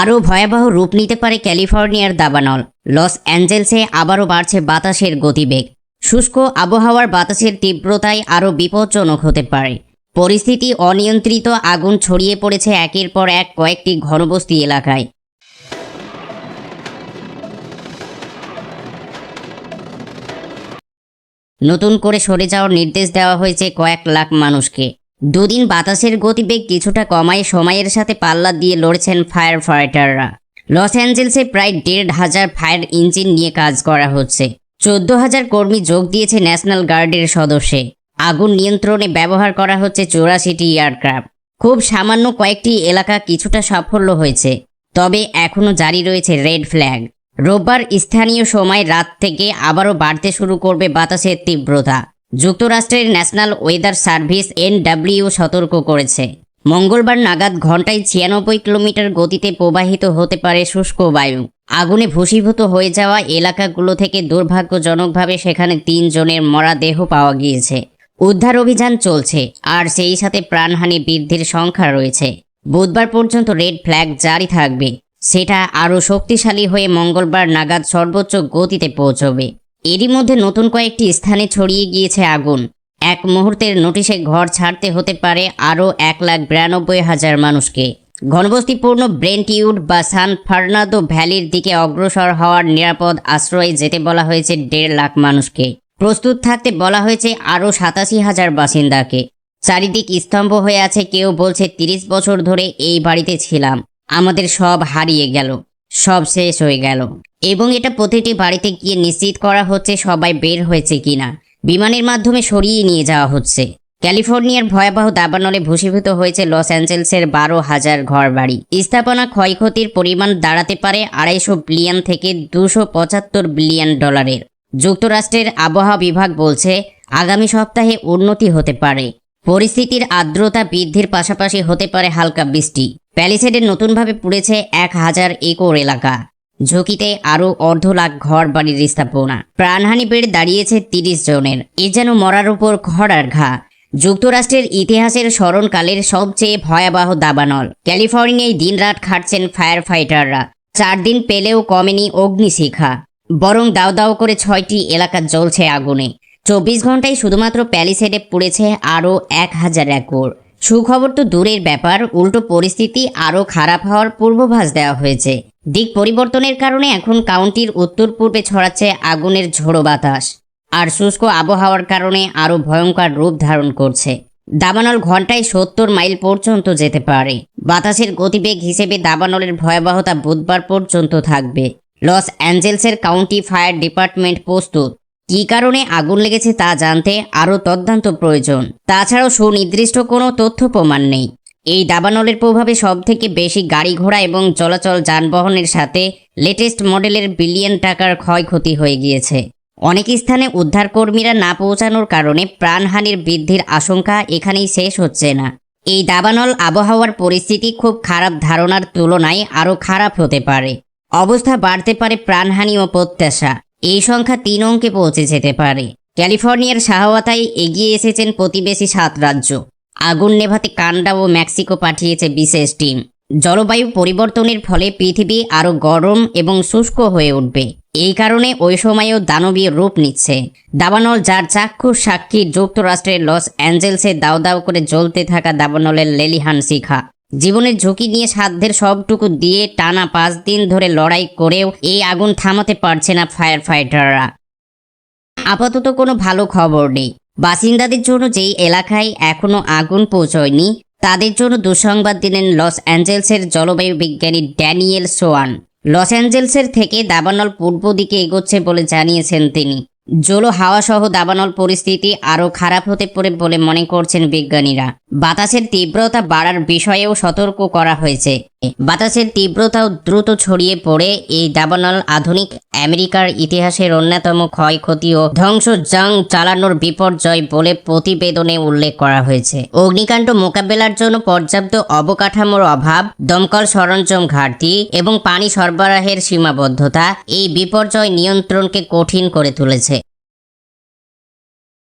আরও ভয়াবহ রূপ নিতে পারে ক্যালিফোর্নিয়ার দাবানল। লস অ্যাঞ্জেলসে আবারও বাড়ছে বাতাসের গতিবেগ। শুষ্ক আবহাওয়ার বাতাসের তীব্রতায় আরও বিপজ্জনক হতে পারে। পরিস্থিতি অনিয়ন্ত্রিত আগুন ছড়িয়ে পড়েছে একের পর এক কয়েকটি ঘনবস্তি এলাকায়। নতুন করে সরে যাওয়ার নির্দেশ দেওয়া হয়েছে কয়েক লাখ মানুষকে। দুদিন বাতাসের গতিবেগ কিছুটা কমায় সময়ের সাথে পাল্লা দিয়ে লড়ছেন ফায়ার ফাইটাররা লস অ্যাঞ্জেলসে প্রায় দেড় হাজার ফায়ার ইঞ্জিন নিয়ে কাজ করা হচ্ছে। চোদ্দ হাজার কর্মী যোগ দিয়েছে ন্যাশনাল গার্ডের সদস্যে। আগুন নিয়ন্ত্রণে ব্যবহার করা হচ্ছে চৌরাশিটি এয়ারক্রাফট। খুব সামান্য কয়েকটি এলাকা কিছুটা সাফল্য হয়েছে, তবে এখনও জারি রয়েছে রেড ফ্ল্যাগ। রোববার স্থানীয় সময় রাত থেকে আবারও বাড়তে শুরু করবে বাতাসের তীব্রতা। যুক্তরাষ্ট্রের ন্যাশনাল ওয়েদার সার্ভিস এনডব্লিউ সতর্ক করেছে। মঙ্গলবার নাগাদ ঘন্টায় ছিয়ানব্বই কিলোমিটার গতিতে প্রবাহিত হতে পারে শুষ্ক বায়ু। আগুনে ভূষীভূত হয়ে যাওয়া এলাকাগুলো থেকে দুর্ভাগ্যজনকভাবে সেখানে তিন জনের মরা দেহ পাওয়া গিয়েছে। উদ্ধার অভিযান চলছে, আর সেই সাথে প্রাণহানি বৃদ্ধির সংখ্যা রয়েছে। বুধবার পর্যন্ত রেড ফ্ল্যাগ জারি থাকবে। সেটা আরও শক্তিশালী হয়ে মঙ্গলবার নাগাদ সর্বোচ্চ গতিতে পৌঁছবে। এরই মধ্যে নতুন কয়েকটি স্থানে ছড়িয়ে গিয়েছে আগুন। এক মুহূর্তের নোটিশে ঘর ছাড়তে হতে পারে আরও এক লাখ বিরানব্বই হাজার মানুষকে। ঘনবস্তিপূর্ণ ব্রেন্টিউড বা সান ফার্নাদো ভ্যালির দিকে অগ্রসর হওয়ার নিরাপদ আশ্রয়ে যেতে বলা হয়েছে দেড় লাখ মানুষকে। প্রস্তুত থাকতে বলা হয়েছে আরও সাতাশি হাজার বাসিন্দাকে। চারিদিক স্তম্ভ হয়ে আছে, কেউ বলছে তিরিশ বছর ধরে এই বাড়িতে ছিলাম। আমাদের সব হারিয়ে গেল, সব শেষ হয়ে গেল। এবং এটা প্রতিটি বাড়িতে গিয়ে নিশ্চিত করা হচ্ছে সবাই বের হয়েছে কিনা। বিমানের মাধ্যমে সরিয়ে নিয়ে যাওয়া হচ্ছে। ক্যালিফোর্নিয়ার ভয়াবহ দাবানলে ভূষীভূত হয়েছে লস অ্যাঞ্জেলসের বারো হাজার ঘরবাড়ি। স্থাপনা ক্ষয়ক্ষতির পরিমাণ দাঁড়াতে পারে আড়াইশো বিলিয়ন থেকে দুশো পঁচাত্তর বিলিয়ন ডলারের। যুক্তরাষ্ট্রের আবহাওয়া বিভাগ বলছে, আগামী সপ্তাহে উন্নতি হতে পারে। পরিস্থিতির আর্দ্রতা বৃদ্ধির পাশাপাশি হতে পারে হালকা বৃষ্টি। প্যালিসেডে নতুনভাবে পুড়েছে এক হাজার একর এলাকা। ঝুঁকিতে আরও অর্ধ লাখ ঘর বাড়ির স্থাপনা। প্রাণহানি বেড়ে দাঁড়িয়েছে তিরিশ জনের। এ যেন মরার উপর খড়ার ঘা। যুক্তরাষ্ট্রের ইতিহাসের স্মরণকালের সবচেয়ে ভয়াবহ দাবানল। ক্যালিফোর্নিয়ায় দিনরাত খাটছেন ফায়ার ফাইটাররা চার দিন পেলেও কমেনি অগ্নিশিখা। বরং দাও দাও করে ছয়টি এলাকা জ্বলছে আগুনে। চব্বিশ ঘন্টায় শুধুমাত্র প্যালিসেডে পুড়েছে আরও এক হাজার একর। সুখবর তো দূরের ব্যাপার, উল্টো পরিস্থিতি আরও খারাপ হওয়ার পূর্বাভাস দেওয়া হয়েছে। দিক পরিবর্তনের কারণে এখন কাউন্টির উত্তর পূর্বে ছড়াচ্ছে আগুনের ঝোড়ো বাতাস। আর শুষ্ক আবহাওয়ার কারণে আরও ভয়ঙ্কর রূপ ধারণ করছে। দাবানল ঘন্টায় সত্তর মাইল পর্যন্ত যেতে পারে। বাতাসের গতিবেগ হিসেবে দাবানলের ভয়াবহতা বুধবার পর্যন্ত থাকবে। লস অ্যাঞ্জেলসের কাউন্টি ফায়ার ডিপার্টমেন্ট প্রস্তুত। কী কারণে আগুন লেগেছে তা জানতে আরও তদন্ত প্রয়োজন। তাছাড়াও সুনির্দিষ্ট কোনো তথ্য প্রমাণ নেই। এই দাবানলের প্রভাবে সবথেকে বেশি গাড়ি ঘোড়া এবং চলাচল যানবাহনের সাথে লেটেস্ট মডেলের বিলিয়ন টাকার ক্ষয়ক্ষতি হয়ে গিয়েছে। অনেক স্থানে উদ্ধারকর্মীরা না পৌঁছানোর কারণে প্রাণহানির বৃদ্ধির আশঙ্কা এখানেই শেষ হচ্ছে না। এই দাবানল আবহাওয়ার পরিস্থিতি খুব খারাপ ধারণার তুলনায় আরও খারাপ হতে পারে। অবস্থা বাড়তে পারে প্রাণহানি ও প্রত্যাশা। এই সংখ্যা তিন অঙ্কে পৌঁছে যেতে পারে। ক্যালিফোর্নিয়ার সহায়তায় এগিয়ে এসেছেন প্রতিবেশী সাত রাজ্য। আগুন নেভাতে কানাডা ও মেক্সিকো পাঠিয়েছে বিশেষ টিম। জলবায়ু পরিবর্তনের ফলে পৃথিবী আরও গরম এবং শুষ্ক হয়ে উঠবে। এই কারণে ওই সময়েও দানবীয় রূপ নিচ্ছে। দাবানল যার চাক্ষুষ সাক্ষী যুক্তরাষ্ট্রের লস অ্যাঞ্জেলসে দাও দাও করে জ্বলতে থাকা দাবানলের লেলিহান শিখা। জীবনের ঝুঁকি নিয়ে সাধ্যের সবটুকু দিয়ে টানা পাঁচ দিন ধরে লড়াই করেও এই আগুন থামাতে পারছে না ফায়ার ফাইটাররা আপাতত কোনো ভালো খবর নেই। বাসিন্দাদের জন্য যেই এলাকায় এখনও আগুন পৌঁছয়নি, তাদের জন্য দুঃসংবাদ দিলেন লস অ্যাঞ্জেলসের জলবায়ু বিজ্ঞানী ড্যানিয়েল সোয়ান। লস অ্যাঞ্জেলসের থেকে দাবানল পূর্ব দিকে এগোচ্ছে বলে জানিয়েছেন তিনি। জলো হাওয়া সহ দাবানল পরিস্থিতি আরও খারাপ হতে পারে বলে মনে করছেন বিজ্ঞানীরা। বাতাসের তীব্রতা বাড়ার বিষয়েও সতর্ক করা হয়েছে। বাতাসের তীব্রতাও দ্রুত ছড়িয়ে পড়ে এই দাবানল আধুনিক আমেরিকার ইতিহাসের অন্যতম ক্ষয়ক্ষতি ও ধ্বংস জং চালানোর বিপর্যয় বলে প্রতিবেদনে উল্লেখ করা হয়েছে। অগ্নিকাণ্ড মোকাবেলার জন্য পর্যাপ্ত অবকাঠামোর অভাব, দমকল সরঞ্জাম ঘাটতি এবং পানি সরবরাহের সীমাবদ্ধতা এই বিপর্যয় নিয়ন্ত্রণকে কঠিন করে তুলেছে।